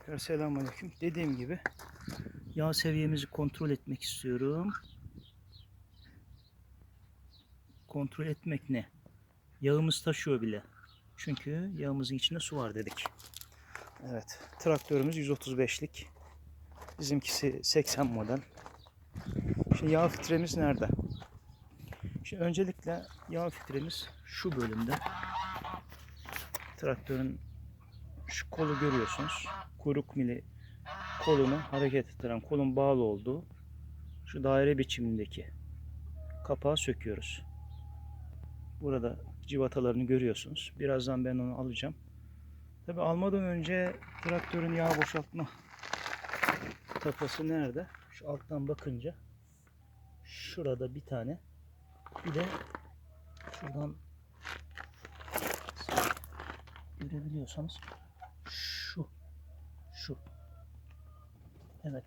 Tekrar selamünaleyküm. Dediğim gibi yağ seviyemizi kontrol etmek istiyorum. Kontrol etmek ne? Yağımız taşıyor bile. Çünkü yağımızın içinde su var dedik. Evet. Traktörümüz 135'lik. Bizimkisi 80 model. Şimdi yağ filtremiz nerede? Şimdi öncelikle yağ filtremiz şu bölümde. Traktörün şu kolu görüyorsunuz. Kuyruk mili kolunu hareket ettiren kolun bağlı olduğu şu daire biçimindeki kapağı söküyoruz. Burada civatalarını görüyorsunuz. Birazdan ben onu alacağım. Tabi almadan önce traktörün yağ boşaltma tapası nerede? Şu alttan bakınca şurada bir tane bir de şuradan görebiliyorsanız şu. Şu. Evet.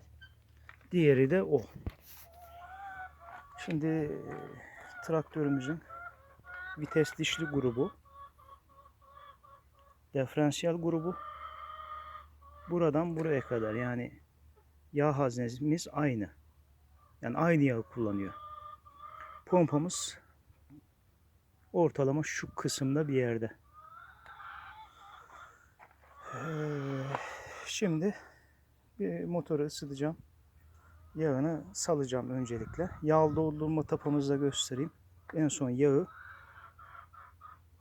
Diğeri de o. Şimdi e, traktörümüzün vites dişli grubu. Diferansiyel grubu. Buradan buraya kadar. Yani yağ haznemiz aynı. Yani aynı yağı kullanıyor. Pompamız ortalama şu kısımda bir yerde Şimdi bir motoru ısıtacağım. Yağını salacağım öncelikle. Yağ doldurma tapamızı göstereyim. En son yağı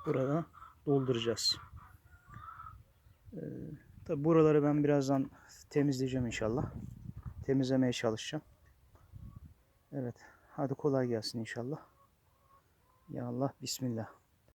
burada dolduracağız. Ee, tabi buraları ben birazdan temizleyeceğim inşallah. Temizlemeye çalışacağım. Evet. Hadi kolay gelsin inşallah. Ya Allah. Bismillah.